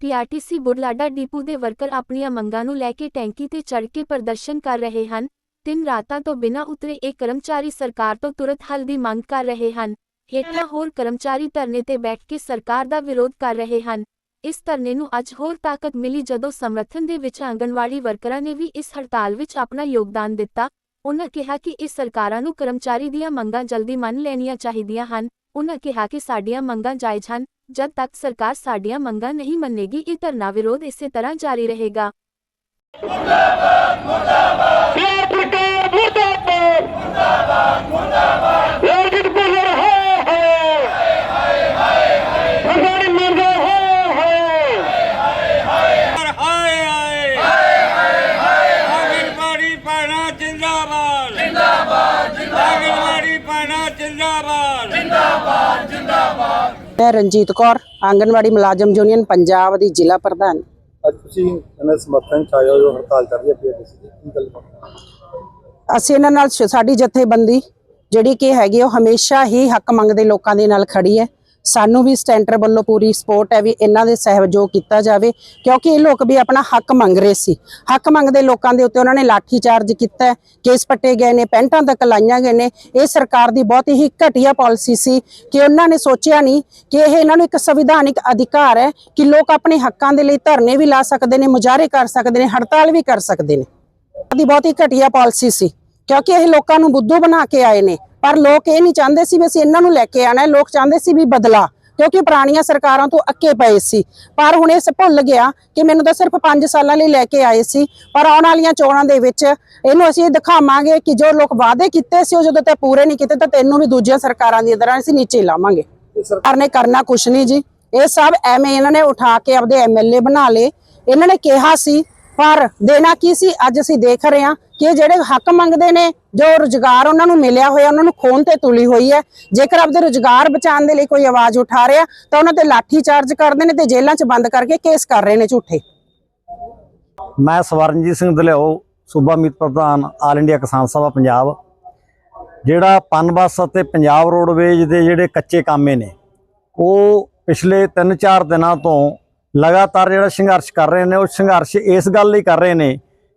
PRTC Budhlada depot ਦੇ worker ਆਪਣੀਆਂ ਮੰਗਾਂ ਨੂੰ ਲੈ ਕੇ ਟੈਂਕੀ ਤੇ ਚੜ੍ਹ ਕੇ ਪ੍ਰਦਰਸ਼ਨ ਕਰ ਰਹੇ ਹਨ। ਤਿੰਨ ਰਾਤਾਂ ਤੋਂ ਬਿਨਾਂ ਉਤਰੇ ਇਹ ਕਰਮਚਾਰੀ ਸਰਕਾਰ ਤੋਂ ਤੁਰੰਤ ਹੱਲ ਦੀ ਮੰਗ ਕਰ ਰਹੇ ਹਨ। ਹੇਠਾਂ ਹੋਰ ਕਰਮਚਾਰੀ ਧਰਨੇ ਤੇ ਬੈਠ ਕੇ ਸਰਕਾਰ ਦਾ ਵਿਰੋਧ ਕਰ ਰਹੇ ਹਨ। ਇਸ ਧਰਨੇ ਨੂੰ ਅੱਜ ਹੋਰ ਤਾਕਤ ਮਿਲੀ ਜਦੋਂ ਸਮਰਥਨ ਦੇ ਵਿੱਚ ਆਂਗਣਵਾੜੀ ਵਰਕਰਾਂ ਨੇ ਵੀ ਇਸ ਹੜਤਾਲ ਵਿੱਚ ਆਪਣਾ ਯੋਗਦਾਨ ਦਿੱਤਾ। ਉਹਨਾਂ ਕਿਹਾ ਕਿ ਇਸ ਸਰਕਾਰਾਂ ਨੂੰ ਕਰਮਚਾਰੀ ਦੀਆਂ ਮੰਗਾਂ ਜਲਦੀ ਮੰਨ ਲੈਣੀਆਂ ਚਾਹੀਦੀਆਂ ਹਨ। ਉਨ੍ਹਾਂ ਕਿਹਾ ਕਿ ਸਾਡੀਆਂ ਮੰਗਾਂ ਜਾਇਜ਼ ਹਨ, ਜਦ ਤੱਕ ਸਰਕਾਰ ਸਾਡੀਆਂ ਮੰਗਾਂ ਨਹੀਂ ਮੰਨੇਗੀ, ਇਹ ਧਰਨਾ ਵਿਰੋਧ ਇਸੇ ਤਰ੍ਹਾਂ ਜਾਰੀ ਰਹੇਗਾ। ਯਾਰ ਸਰਕਾਰ ਮੁਰਦਾਬਾਦ ਮੁਰਦਾਬਾਦ ਮੁਰਦਾਬਾਦ ਯਾਰ ਜਿੱਤ ਬੋਲਰ ਹੈ ਹੈ ਅਗਾੜੀ ਮੰਗਾ ਹੈ ਹੈ ਹਾਏ ਹਾਏ ਹਾਏ ਹਾਏ ਆਂਗਨਵਾੜੀ ਪਾਣਾ ਜਿੰਦਾਬਾਦ ਜਿੰਦਾਬਾਦ ਜਿੰਦਾਬਾਦ ਆਂਗਨਵਾੜੀ ਜਿੰਦਾਬਾਦ! ਮੈਂ ਰਣਜੀਤ ਕੌਰ ਆਂਗਨਵਾੜੀ ਮੁਲਾਜ਼ਮ ਯੂਨੀਅਨ ਪੰਜਾਬ ਦੀ ਜ਼ਿਲ੍ਹਾ ਪ੍ਰਧਾਨ। ਅੱਜ ਤੁਸੀਂ ਇਹਨਾਂ ਦੇ ਸਮਰਥਨ ਚ ਆਏ ਹੋ ਜੋ ਹੜਤਾਲ ਚੱਲ ਰਹੀ ਹੈ ਪੀਆਰਟੀਸੀ ਦੀ ਕੀ ਗੱਲ ਬਾਤ ਅਸੀਂ ਇਹਨਾਂ ਨਾਲ ਸਾਡੀ ਜਥੇਬੰਦੀ ਜਿਹੜੀ ਕਿ ਹੈਗੀ ਉਹ ਹਮੇਸ਼ਾ ਹੀ ਹੱਕ ਮੰਗਦੇ ਲੋਕਾਂ ਦੇ ਨਾਲ ਖੜੀ ਹੈ। ਸਾਨੂੰ ਵੀ ਸਟੈਂਟਰ ਵੱਲੋਂ ਪੂਰੀ ਸਪੋਰਟ ਹੈ ਵੀ ਇਹਨਾਂ ਦੇ ਸਹਿਯੋਗ ਕੀਤਾ ਜਾਵੇ, ਕਿਉਂਕਿ ਇਹ ਲੋਕ ਵੀ ਆਪਣਾ ਹੱਕ ਮੰਗ ਰਹੇ ਸੀ। ਹੱਕ ਮੰਗਦੇ ਲੋਕਾਂ ਦੇ ਉੱਤੇ ਉਹਨਾਂ ਨੇ ਲਾਠੀ ਚਾਰਜ ਕੀਤਾ ਕੇਸ ਪੱਟੇ ਗਏ ਨੇ, ਪੈਂਟਾਂ ਤੱਕ ਲਾਈਆਂ ਗਏ ਨੇ। ਇਹ ਸਰਕਾਰ ਦੀ ਬਹੁਤ ਹੀ ਘਟੀਆ ਪਾਲਿਸੀ ਸੀ ਕਿ ਉਹਨਾਂ ਨੇ ਸੋਚਿਆ ਨਹੀਂ ਕਿ ਇਹ ਇਹਨਾਂ ਨੂੰ ਇੱਕ ਸੰਵਿਧਾਨਿਕ ਅਧਿਕਾਰ ਹੈ ਕਿ ਲੋਕ ਆਪਣੇ ਹੱਕਾਂ ਦੇ ਲਈ ਧਰਨੇ ਵੀ ਲਾ ਸਕਦੇ ਨੇ, ਮੁਜ਼ਾਹਰੇ ਕਰ ਸਕਦੇ ਨੇ, ਹੜਤਾਲ ਵੀ ਕਰ ਸਕਦੇ ਨੇ। ਦੀ ਬਹੁਤ ਹੀ ਘਟੀਆ ਪਾਲਿਸੀ ਸੀ, ਕਿਉਂਕਿ ਇਹ ਲੋਕਾਂ ਨੂੰ ਬੁੱਧੂ ਬਣਾ ਕੇ ਆਏ ਨੇ। ਪਰ ਲੋਕ ਇਹ ਨਹੀਂ ਚਾਹੁੰਦੇ ਸੀ ਵੀ ਅਸੀਂ ਇਹਨਾਂ ਨੂੰ ਲੈ ਕੇ ਆਣਾ ਹੈ। ਲੋਕ ਚਾਹੁੰਦੇ ਸੀ ਵੀ ਬਦਲਾ ਕਿਉਂਕਿ ਪੁਰਾਣੀਆਂ ਸਰਕਾਰਾਂ ਤੋਂ ਅੱਕੇ ਪਏ ਸੀ। ਪਰ ਹੁਣ ਇਹ ਭੁੱਲ ਗਿਆ ਕਿ ਮੈਨੂੰ ਤਾਂ ਸਿਰਫ 5 ਸਾਲਾਂ ਲਈ ਲੈ ਕੇ ਆਏ ਸੀ। ਪਰ ਆਉਣ ਵਾਲੀਆਂ ਚੋਣਾਂ ਦੇ ਵਿੱਚ ਇਹਨੂੰ ਅਸੀਂ ਇਹ ਦਿਖਾਵਾਂਗੇ ਕਿ ਜੋ ਲੋਕ ਵਾਅਦੇ ਕੀਤੇ ਸੀ ਉਹ ਜਦੋਂ ਤੱਕ ਪੂਰੇ ਨਹੀਂ ਕੀਤੇ ਤਾਂ ਤੈਨੂੰ ਵੀ ਦੂਜੀਆਂ ਸਰਕਾਰਾਂ ਦੀ ਤਰ੍ਹਾਂ ਅਸੀਂ ਨੀਚੇ ਲਾਵਾਂਗੇ। ਸਰਕਾਰ ਨੇ ਕਰਨਾ ਕੁਛ ਨਹੀਂ ਜੀ। ਇਹ ਸਭ ਐਵੇਂ ਇਹਨਾਂ ਨੇ ਉਠਾ ਕੇ ਆਪਦੇ ਐਮਐਲਏ ਬਣਾ ਲਏ। ਇਹਨਾਂ ਨੇ ਕਿਹਾ ਸੀ ਪਰ ਦੇਣਾ ਕੀ ਸੀ? ਅੱਜ ਅਸੀਂ ਦੇਖ ਰਹੇ ਹਾਂ ਕਿ ਜਿਹੜੇ ਹੱਕ ਮੰਗਦੇ ਨੇ, ਜੋ ਰੁਜ਼ਗਾਰ ਉਹਨਾਂ ਨੂੰ ਮਿਲਿਆ ਹੋਇਆ, ਉਹਨਾਂ ਨੂੰ ਖੋਨ ਤੇ ਤੁਲੀ ਹੋਈ ਹੈ। ਜੇਕਰ ਆਪਦੇ ਰੁਜ਼ਗਾਰ ਬਚਾਉਣ ਦੇ ਲਈ ਕੋਈ ਆਵਾਜ਼ ਉਠਾ ਰਿਹਾ, ਤਾਂ ਉਹਨਾਂ ਤੇ ਲਾਠੀ ਚਾਰਜ ਕਰਦੇ ਨੇ ਤੇ ਜੇਲ੍ਹਾਂ 'ਚ ਬੰਦ ਕਰਕੇ ਕੇਸ ਕਰ ਰਹੇ ਨੇ ਝੂਠੇ। ਮੈਂ ਸਵਰਨਜੀਤ ਸਿੰਘ ਦਲਿਓ, ਸੂਬਾ ਮੀਤ ਪ੍ਰਧਾਨ, ਆਲ ਇੰਡੀਆ ਕਿਸਾਨ ਸਭਾ, ਪੰਜਾਬ। ਜਿਹੜਾ ਪਨ ਬੱਸ ਅਤੇ ਪੰਜਾਬ ਰੋਡਵੇਜ ਦੇ ਜਿਹੜੇ ਕੱਚੇ ਕਾਮੇ ਨੇ, ਉਹ ਪਿਛਲੇ 3-4 ਦਿਨਾਂ ਤੋਂ ਲਗਾਤਾਰ ਜਿਹੜਾ ਸੰਘਰਸ਼ ਕਰ ਰਹੇ ਨੇ, ਉਹ ਸੰਘਰਸ਼ ਇਸ ਗੱਲ ਲਈ ਕਰ ਰਹੇ ਨੇ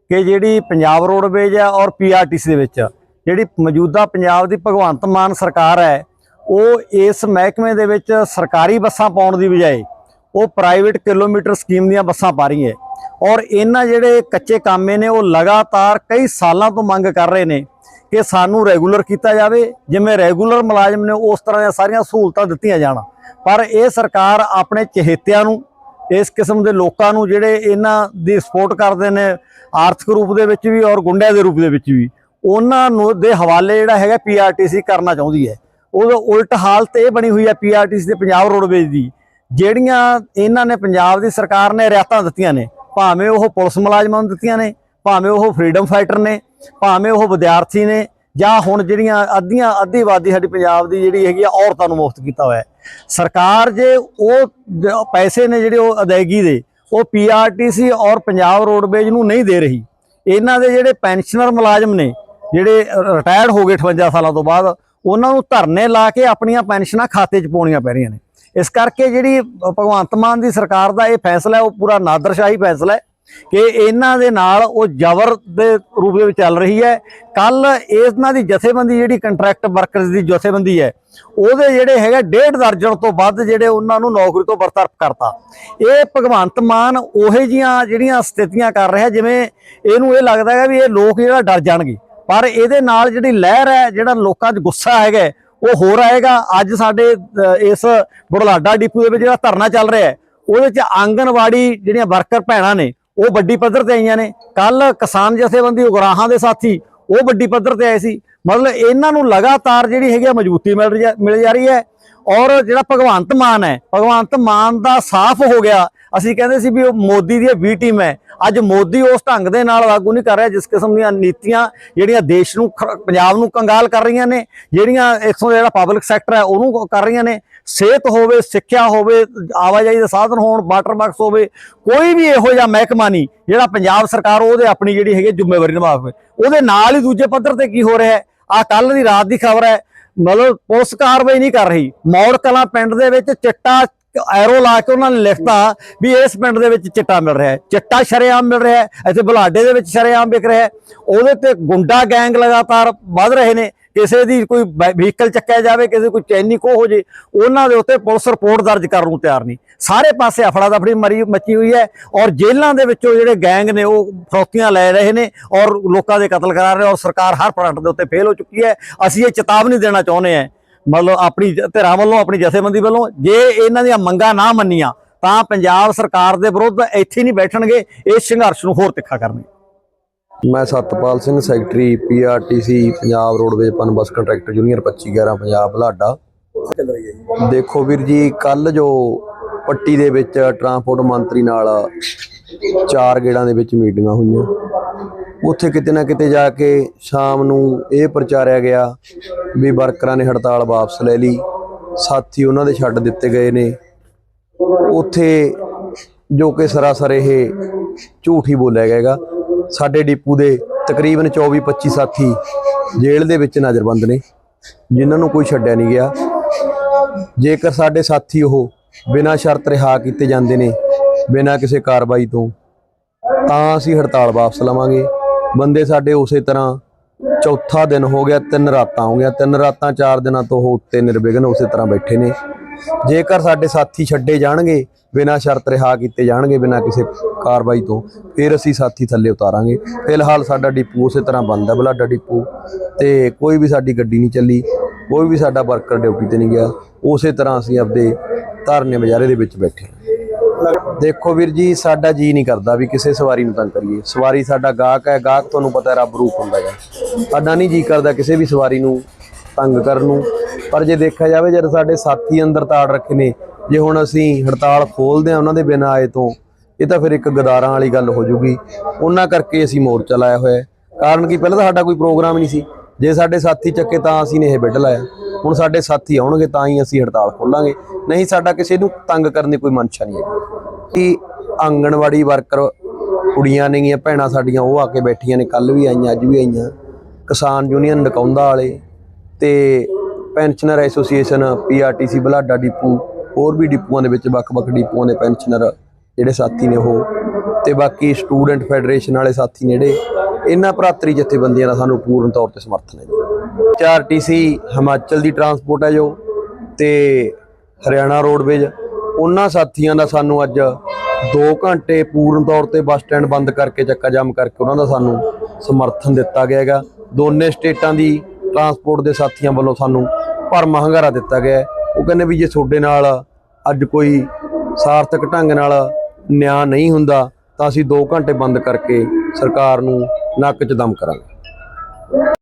ਕਿ ਜਿਹੜੀ ਪੰਜਾਬ ਰੋਡਵੇਜ ਹੈ ਔਰ ਪੀਆਰਟੀਸੀ ਦੇ ਵਿੱਚ ਜਿਹੜੀ ਮੌਜੂਦਾ ਪੰਜਾਬ ਦੀ ਭਗਵੰਤ ਮਾਨ ਸਰਕਾਰ ਹੈ, ਉਹ ਇਸ ਮਹਿਕਮੇ ਦੇ ਵਿੱਚ ਸਰਕਾਰੀ ਬੱਸਾਂ ਪਾਉਣ ਦੀ ਬਜਾਏ ਉਹ ਪ੍ਰਾਈਵੇਟ ਕਿਲੋਮੀਟਰ ਸਕੀਮ ਦੀਆਂ ਬੱਸਾਂ ਪਾ ਰਹੀ ਹੈ ਔਰ ਇਹਨਾਂ ਜਿਹੜੇ ਕੱਚੇ ਕਾਮੇ ਨੇ, ਉਹ ਲਗਾਤਾਰ ਕਈ ਸਾਲਾਂ ਤੋਂ ਮੰਗ ਕਰ ਰਹੇ ਨੇ ਕਿ ਸਾਨੂੰ ਰੈਗੂਲਰ ਕੀਤਾ ਜਾਵੇ, ਜਿਵੇਂ ਰੈਗੂਲਰ ਮੁਲਾਜ਼ਮ ਨੇ ਉਸ ਤਰ੍ਹਾਂ ਦੀਆਂ ਸਾਰੀਆਂ ਸਹੂਲਤਾਂ ਦਿੱਤੀਆਂ ਜਾਣ। ਪਰ ਇਹ ਸਰਕਾਰ ਆਪਣੇ ਚਹੇਤਿਆਂ ਨੂੰ ਇਸ ਕਿਸਮ ਦੇ ਲੋਕਾਂ ਨੂੰ ਜਿਹੜੇ ਇਹਨਾਂ ਦੀ ਸਪੋਰਟ ਕਰਦੇ ਨੇ ਆਰਥਿਕ ਰੂਪ ਦੇ ਵਿੱਚ ਵੀ ਔਰ ਗੁੰਡਿਆਂ ਦੇ ਰੂਪ ਦੇ ਵਿੱਚ ਵੀ, ਉਹਨਾਂ ਨੂੰ ਦੇ ਹਵਾਲੇ ਜਿਹੜਾ ਹੈਗਾ ਪੀਆਰਟੀਸੀ ਕਰਨਾ ਚਾਹੁੰਦੀ ਹੈ। ਉਹਦਾ ਉਲਟ ਹਾਲਤ ਇਹ ਬਣੀ ਹੋਈ ਹੈ ਪੀਆਰਟੀਸੀ ਤੇ ਪੰਜਾਬ ਰੋਡਵੇਜ਼ ਦੀ, ਜਿਹੜੀਆਂ ਇਹਨਾਂ ਨੇ ਪੰਜਾਬ ਦੀ ਸਰਕਾਰ ਨੇ ਰਿਆਇਤਾਂ ਦਿੱਤੀਆਂ ਨੇ, ਭਾਵੇਂ ਉਹ ਪੁਲਿਸ ਮੁਲਾਜ਼ਮਾਂ ਨੂੰ ਦਿੱਤੀਆਂ ਨੇ, ਭਾਵੇਂ ਉਹ ਫਰੀडम ਫਾਈਟਰ ਨੇ, ਭਾਵੇਂ ਉਹ ਵਿਦਿਆਰਥੀ ਨੇ ਜਾਂ ਹੁਣ ਜਿਹੜੀਆਂ ਅੱਧੀਆਂ, ਅੱਧੀ ਆਬਾਦੀ ਸਾਡੀ ਪੰਜਾਬ ਦੀ ਜਿਹੜੀ ਹੈਗੀ ਆ, ਔਰਤਾਂ ਨੂੰ ਮੁਫਤ ਕੀਤਾ ਹੋਇਆ ਸਰਕਾਰ ਜੇ ਉਹ ਜ- ਪੈਸੇ ਨੇ ਜਿਹੜੇ ਉਹ ਅਦਾਇਗੀ ਦੇ, ਉਹ ਪੀਆਰਟੀਸੀ ਔਰ ਪੰਜਾਬ ਰੋਡਵੇਜ ਨੂੰ ਨਹੀਂ ਦੇ ਰਹੀ। ਇਹਨਾਂ ਦੇ ਜਿਹੜੇ ਪੈਨਸ਼ਨਰ ਮੁਲਾਜ਼ਮ ਨੇ, ਜਿਹੜੇ ਰਿਟਾਇਰਡ ਹੋ ਗਏ 58 ਸਾਲਾਂ ਤੋਂ ਬਾਅਦ, ਉਹਨਾਂ ਨੂੰ ਧਰਨੇ ਲਾ ਕੇ ਆਪਣੀਆਂ ਪੈਨਸ਼ਨਾਂ ਖਾਤੇ 'ਚ ਪਾਉਣੀਆਂ ਪੈ ਰਹੀਆਂ ਨੇ। ਇਸ ਕਰਕੇ ਜਿਹੜੀ ਭਗਵੰਤ ਮਾਨ ਦੀ ਸਰਕਾਰ ਦਾ ਇਹ ਫੈਸਲਾ ਹੈ, ਉਹ ਪੂਰਾ ਨਾਦਰਸ਼ਾਹੀ ਫੈਸਲਾ ਹੈ। ਕਿ ਇਹਨਾਂ ਦੇ ਨਾਲ ਉਹ ਜ਼ਬਰ ਦੇ ਰੂਪ ਦੇ ਵਿੱਚ ਚੱਲ ਰਹੀ ਹੈ। ਕੱਲ ਇਹਨਾਂ ਦੀ ਜਥੇਬੰਦੀ ਜਿਹੜੀ ਕੰਟਰੈਕਟ ਵਰਕਰਸ ਦੀ ਜਥੇਬੰਦੀ ਹੈ, ਉਹਦੇ ਜਿਹੜੇ ਹੈਗੇ ਡੇਢ ਦਰਜਨ ਤੋਂ ਵੱਧ ਜਿਹੜੇ ਉਹਨਾਂ ਨੂੰ ਨੌਕਰੀ ਤੋਂ ਬਰਤਰਫ ਕਰਤਾ। ਇਹ ਭਗਵੰਤ ਮਾਨ ਉਹੇ ਜੀਆਂ ਜਿਹੜੀਆਂ ਸਥਿਤੀਆਂ ਕਰ ਰਿਹਾ, ਜਿਵੇਂ ਇਹਨੂੰ ਇਹ ਲੱਗਦਾ ਹੈ ਵੀ ਇਹ ਲੋਕ ਜਿਹੜਾ ਡਰ ਜਾਣਗੇ। ਪਰ ਇਹਦੇ ਨਾਲ ਜਿਹੜੀ ਲਹਿਰ ਹੈ, ਜਿਹੜਾ ਲੋਕਾਂ 'ਚ ਗੁੱਸਾ ਹੈਗਾ, ਉਹ ਹੋਰ ਆਏਗਾ। ਅੱਜ ਸਾਡੇ ਇਸ ਬੁਢਲਾਡਾ ਡਿਪੂ ਦੇ ਵਿੱਚ ਜਿਹੜਾ ਧਰਨਾ ਚੱਲ ਰਿਹਾ ਹੈ, ਉਹਦੇ 'ਚ ਆਂਗਨਵਾੜੀ ਜਿਹੜੀਆਂ ਵਰਕਰ ਭੈਣਾਂ ਨੇ ਉਹ ਵੱਡੀ ਪੱਧਰ ਤੇ ਆਈਆਂ ਨੇ। ਕੱਲ ਕਿਸਾਨ ਜਥੇਬੰਦੀ ਉਗਰਾਹਾਂ ਦੇ ਸਾਥੀ ਉਹ ਵੱਡੀ ਪੱਧਰ ਤੇ ਆਏ ਸੀ। ਮਤਲਬ ਇਹਨਾਂ ਨੂੰ ਲਗਾਤਾਰ ਜਿਹੜੀ ਹੈਗੀ ਆ ਮਜ਼ਬੂਤੀ ਮਿਲ ਰਹੀ ਹੈ ਮਿਲ ਜਾ ਰਹੀ ਹੈ। ਔਰ ਜਿਹੜਾ ਭਗਵੰਤ ਮਾਨ ਹੈ, ਭਗਵੰਤ ਮਾਨ ਦਾ ਸਾਫ਼ ਹੋ ਗਿਆ। ਅਸੀਂ ਕਹਿੰਦੇ ਸੀ ਵੀ ਉਹ ਮੋਦੀ ਦੀ ਵੀ ਟੀਮ ਹੈ। ਅੱਜ ਮੋਦੀ ਉਸ ਢੰਗ ਦੇ ਨਾਲ ਲਾਗੂ ਨਹੀਂ ਕਰ ਰਿਹਾ, ਜਿਸ ਕਿਸਮ ਦੀਆਂ ਨੀਤੀਆਂ ਜਿਹੜੀਆਂ ਦੇਸ਼ ਨੂੰ ਖ- ਪੰਜਾਬ ਨੂੰ ਕੰਗਾਲ ਕਰ ਰਹੀਆਂ ਨੇ, ਜਿਹੜੀਆਂ ਇੱਥੋਂ ਜਿਹੜਾ ਪਬਲਿਕ ਸੈਕਟਰ ਹੈ, ਉਹਨੂੰ ਕਰ ਰਹੀਆਂ ਨੇ। ਸਿਹਤ ਹੋਵੇ, ਸਿੱਖਿਆ ਹੋਵੇ, ਆਵਾਜਾਈ ਦੇ ਸਾਧਨ ਹੋਣ, ਵਾਟਰ ਬਾਕਸ ਹੋਵੇ, ਕੋਈ ਵੀ ਇਹੋ ਜਿਹਾ ਮਹਿਕਮਾ ਨਹੀਂ, ਜਿਹੜਾ ਪੰਜਾਬ ਸਰਕਾਰ ਉਹਦੇ ਆਪਣੀ ਜਿਹੜੀ ਹੈਗੀ ਜ਼ਿੰਮੇਵਾਰੀ ਨਿਭਾਵੇ। ਉਹਦੇ ਨਾਲ ਹੀ ਦੂਜੇ ਪੱਧਰ ਤੇ ਕੀ ਹੋ ਰਿਹਾ ਹੈ? ਆ ਕੱਲ ਦੀ ਰਾਤ ਦੀ ਖਬਰ ਹੈ ਮਤਲਬ ਪੁਲਿਸ ਕਾਰਵਾਈ ਨਹੀਂ ਕਰ ਰਹੀ। ਮੌੜ ਕਲਾਂ ਪਿੰਡ ਦੇ ਵਿੱਚ ਚਿੱਟਾ ਐਰੋ ਲਾ ਕੇ ਉਹਨਾਂ ਨੇ ਲਿਖਤਾ ਵੀ ਇਸ ਪਿੰਡ ਦੇ ਵਿੱਚ ਚਿੱਟਾ ਮਿਲ ਰਿਹਾ ਹੈ। ਚਿੱਟਾ ਸ਼ਰੇਆਮ ਮਿਲ ਰਿਹਾ ਹੈ। ਇੱਥੇ ਬੁਲਾਡੇ ਦੇ ਵਿੱਚ ਸ਼ਰੇਆਮ ਵਿਕ ਰਿਹਾ ਹੈ। ਉਹਦੇ ਤੇ ਗੁੰਡਾ ਗੈਂਗ ਲਗਾਤਾਰ ਵੱਧ ਰਹੇ ਨੇ। ਕਿਸੇ ਦੀ ਕੋਈ ਵਹੀਕਲ ਚੱਕਿਆ ਜਾਵੇ, ਕਿਸੇ ਦੀ ਕੋਈ ਚੈਨੀ ਖੋ ਹੋ ਜੇ, ਉਹਨਾਂ ਦੇ ਉੱਤੇ ਪੁਲਿਸ ਰਿਪੋਰਟ ਦਰਜ ਕਰਨ ਨੂੰ ਤਿਆਰ ਨਹੀਂ। ਸਾਰੇ ਪਾਸੇ ਅਫੜਾ ਦਫੜੀ ਮਰੀ ਮੱਚੀ ਹੋਈ ਹੈ ਔਰ ਜੇਲ੍ਹਾਂ ਦੇ ਵਿੱਚੋਂ ਜਿਹੜੇ ਗੈਂਗ ਨੇ ਉਹ ਫਰੋਤੀਆਂ ਲੈ ਰਹੇ ਨੇ ਔਰ ਲੋਕਾਂ ਦੇ ਕਤਲ ਕਰਾ ਰਹੇ ਔਰ ਸਰਕਾਰ ਹਰ ਫਰੰਟ ਦੇ ਉੱਤੇ ਫੇਲ ਹੋ ਚੁੱਕੀ ਹੈ। ਅਸੀਂ ਇਹ ਚੇਤਾਵਨੀ ਦੇਣਾ ਚਾਹੁੰਦੇ ਹਾਂ। ਮਤਲਬ ਆਪਣੀ ਧਿਰਾਂ ਵੱਲੋਂ, ਆਪਣੀ ਜਥੇਬੰਦੀ ਵੱਲੋਂ, ਜੇ ਇਹਨਾਂ ਦੀਆਂ ਮੰਗਾਂ ਨਾ ਮੰਨੀਆਂ, ਤਾਂ ਪੰਜਾਬ ਸਰਕਾਰ ਦੇ ਵਿਰੁੱਧ ਇੱਥੇ ਨਹੀਂ ਬੈਠਣਗੇ, ਇਸ ਸੰਘਰਸ਼ ਨੂੰ ਹੋਰ ਤਿੱਖਾ ਕਰਨਗੇ। ਮੈਂ Satpal Singh, secretary PRTC Punjab roadways PUNBUS contractor junior 2511 Punjab Budhlada ਦੇਖੋ ਵੀਰ ਜੀ ਕੱਲ ਜੋ ਪੱਟੀ ਦੇ ਵਿੱਚ ਟਰਾਂਸਪੋਰਟ ਮੰਤਰੀ ਨਾਲ ਚਾਰ ਗੇੜਾਂ ਦੇ ਵਿੱਚ ਮੀਟਿੰਗਾਂ ਹੋਈਆਂ। ਉੱਥੇ ਕਿਤੇ ਨਾ ਕਿਤੇ ਜਾ ਕੇ ਸ਼ਾਮ ਨੂੰ ਇਹ ਪ੍ਰਚਾਰਿਆ ਗਿਆ ਵੀ ਵਰਕਰਾਂ ਨੇ ਹੜਤਾਲ ਵਾਪਸ ਲੈ ਲਈ। ਸਾਥੀ ਉਹਨਾਂ ਦੇ ਛੱਡ ਦਿੱਤੇ ਗਏ ਨੇ। ਉੱਥੇ ਜੋ ਕਿ ਸਰਾਸਰ ਇਹ ਝੂਠ ਹੀ ਬੋਲਿਆ ਗਿਆ ਸਾਡੇ ਡਿਪੂ ਦੇ ਤਕਰੀਬਨ 24-25 ਸਾਥੀ ਜੇਲ੍ਹ ਦੇ ਵਿੱਚ ਨਜ਼ਰਬੰਦ ਨੇ, ਜਿਨ੍ਹਾਂ ਨੂੰ ਕੋਈ ਛੱਡਿਆ ਨਹੀਂ ਗਿਆ। ਜੇਕਰ ਸਾਡੇ ਸਾਥੀ ਉਹ ਬਿਨਾਂ ਸ਼ਰਤ ਰਿਹਾ ਕੀਤੇ ਜਾਂਦੇ ਨੇ, ਬਿਨਾਂ ਕਿਸੇ ਕਾਰਵਾਈ ਤੋਂ, ਤਾਂ ਅਸੀਂ ਹੜਤਾਲ ਵਾਪਸ ਲਵਾਂਗੇ। ਬੰਦੇ ਸਾਡੇ ਉਸੇ ਤਰ੍ਹਾਂ ਚੌਥਾ ਦਿਨ ਹੋ ਗਿਆ, ਤਿੰਨ ਰਾਤਾਂ ਹੋ ਗਿਆ, ਤਿੰਨ ਰਾਤਾਂ ਚਾਰ ਦਿਨਾਂ ਤੋਂ ਉਹ ਉੱਤੇ ਨਿਰਵਿਘਨ ਉਸੇ ਤਰ੍ਹਾਂ ਬੈਠੇ ਨੇ। ਜੇਕਰ ਸਾਡੇ ਸਾਥੀ ਛੱਡੇ ਜਾਣਗੇ, ਬਿਨਾਂ ਸ਼ਰਤ ਰਿਹਾ ਕੀਤੇ ਜਾਣਗੇ, ਬਿਨਾਂ ਕਿਸੇ ਕਾਰਵਾਈ ਤੋਂ, ਫਿਰ ਅਸੀਂ ਸਾਥੀ ਥੱਲੇ ਉਤਾਰਾਂਗੇ। ਫਿਲਹਾਲ ਸਾਡਾ ਡਿਪੂ ਉਸੇ ਤਰ੍ਹਾਂ ਬੰਦ ਹੈ, ਬਲਾਡਾ ਡਿਪੂ। ਤੇ ਕੋਈ ਵੀ ਸਾਡੀ ਗੱਡੀ ਨਹੀਂ ਚੱਲੀ, ਕੋਈ ਵੀ ਸਾਡਾ ਵਰਕਰ ਡਿਊਟੀ ਤੇ ਨਹੀਂ ਗਿਆ, ਉਸੇ ਤਰ੍ਹਾਂ ਅਸੀਂ ਆਪਦੇ ਧਰਨੇ ਬਾਜ਼ਾਰੇ ਦੇ ਵਿੱਚ ਬੈਠੇ ਦੇਖੋ ਵੀਰ ਜੀ, ਸਾਡਾ ਜੀ ਨਹੀਂ ਕਰਦਾ ਵੀ ਕਿਸੇ ਸਵਾਰੀ ਨੂੰ ਤੰਗ ਕਰੀਏ। ਸਵਾਰੀ ਸਾਡਾ ਗਾਹਕ ਹੈ, ਗਾਹਕ ਤੁਹਾਨੂੰ ਪਤਾ ਰੱਬ ਰੂਪ ਹੁੰਦਾ ਹੈ। ਸਾਡਾ ਨਹੀਂ ਜੀ ਕਰਦਾ ਕਿਸੇ ਵੀ ਸਵਾਰੀ ਨੂੰ ਤੰਗ ਕਰਨ ਨੂੰ। ਪਰ ਜੇ ਦੇਖਿਆ ਜਾਵੇ, ਜਦ ਸਾਡੇ ਸਾਥੀ ਅੰਦਰ ਤਾੜ ਰੱਖੇ ਨੇ, ਜੇ ਹੁਣ ਅਸੀਂ ਹੜਤਾਲ ਖੋਲਦੇ ਆ ਉਹਨਾਂ ਦੇ ਬਿਨਾਂ ਆਏ ਤੋਂ, ਇਹ ਤਾਂ ਫਿਰ ਇੱਕ ਗਦਾਰਾਂ ਵਾਲੀ ਗੱਲ ਹੋ ਜੂਗੀ। ਉਹਨਾਂ ਕਰਕੇ ਅਸੀਂ ਮੋਰਚਾ ਲਾਇਆ ਹੋਇਆ ਕਾਰਨ ਕਿ? ਪਹਿਲਾਂ ਤਾਂ ਸਾਡਾ ਕੋਈ ਪ੍ਰੋਗਰਾਮ ਨਹੀਂ ਸੀ। ਜੇ ਸਾਡੇ ਸਾਥੀ ਚੱਕੇ ਤਾਂ ਅਸੀਂ ਨੇ ਇਹ ਬਿੱਡ ਲਾਇਆ। ਹੁਣ ਸਾਡੇ ਸਾਥੀ ਆਉਣਗੇ ਤਾਂ ਹੀ ਅਸੀਂ ਹੜਤਾਲ ਖੋਲਾਂਗੇ। ਨਹੀਂ, ਸਾਡਾ ਕਿਸੇ ਨੂੰ ਤੰਗ ਕਰਨ ਦੀ ਕੋਈ ਮਨਸ਼ਾ ਨਹੀਂ ਹੈਗੀ। ਕਿ ਆਂਗਣਵਾੜੀ ਵਰਕਰ ਕੁੜੀਆਂ ਨੇਗੀਆਂ ਭੈਣਾਂ ਸਾਡੀਆਂ, ਉਹ ਆ ਕੇ ਬੈਠੀਆਂ ਨੇ ਕੱਲ ਵੀ ਆਈਆਂ, ਅੱਜ ਵੀ ਆਈਆਂ। ਕਿਸਾਨ ਯੂਨੀਅਨ ਨਕੌਂਦਾ ਵਾਲੇ ਤੇ ਪੈਨਸ਼ਨਰ ਐਸੋਸੀਏਸ਼ਨ ਪੀਆਰਟੀਸੀ ਬਲਾਡਾ ਡਿਪੂ, ਹੋਰ ਵੀ ਡਿਪੂਆਂ ਦੇ ਵਿੱਚ ਵੱਖ-ਵੱਖ ਡਿਪੂਆਂ ਦੇ ਪੈਨਸ਼ਨਰ ਜਿਹੜੇ ਸਾਥੀ ਨੇ ਉਹ ਤੇ ਬਾਕੀ ਸਟੂਡੈਂਟ ਫੈਡਰੇਸ਼ਨ ਵਾਲੇ ਸਾਥੀ ਨੇ ਜਿਹੜੇ, ਇਹਨਾਂ ਭਰਾਤਰੀ ਜਥੇਬੰਦੀਆਂ ਦਾ ਸਾਨੂੰ ਪੂਰਨ ਤੌਰ ਤੇ ਸਮਰਥਨ ਹੈ ਜੀ। ਆਰਟੀਸੀ ਹਿਮਾਚਲ ਦੀ ਟਰਾਂਸਪੋਰਟ ਹੈ ਜੋ ਤੇ ਹਰਿਆਣਾ ਰੋਡਵੇਜ, ਉਹਨਾਂ ਸਾਥੀਆਂ ਦਾ ਸਾਨੂੰ ਅੱਜ 2 ਘੰਟੇ ਪੂਰਨ ਤੌਰ ਤੇ ਬੱਸ ਸਟੈਂਡ ਬੰਦ ਕਰਕੇ ਚੱਕਾ ਜਾਮ ਕਰਕੇ ਉਹਨਾਂ ਦਾ ਸਾਨੂੰ ਸਮਰਥਨ ਦਿੱਤਾ ਗਿਆ ਹੈਗਾ। ਦੋਨੇ ਸਟੇਟਾਂ ਦੀ ਟਰਾਂਸਪੋਰਟ ਦੇ ਸਾਥੀਆਂ ਵੱਲੋਂ ਸਾਨੂੰ ਭਰਮਾ ਹੰਗਾਰਾ ਦਿੱਤਾ ਗਿਆ ਉਹ ਕਹਿੰਦੇ ਵੀ ਜੇ ਤੁਹਾਡੇ ਨਾਲ ਅੱਜ ਕੋਈ ਸਾਰਥਕ ਢੰਗ ਨਾਲ ਨਿਆਂ ਨਹੀਂ ਹੁੰਦਾ, ਤਾਂ ਅਸੀਂ 2 ਘੰਟੇ ਬੰਦ ਕਰਕੇ ਸਰਕਾਰ ਨੂੰ ਨੱਕ 'ਚ ਦਮ ਕਰਾਂਗੇ।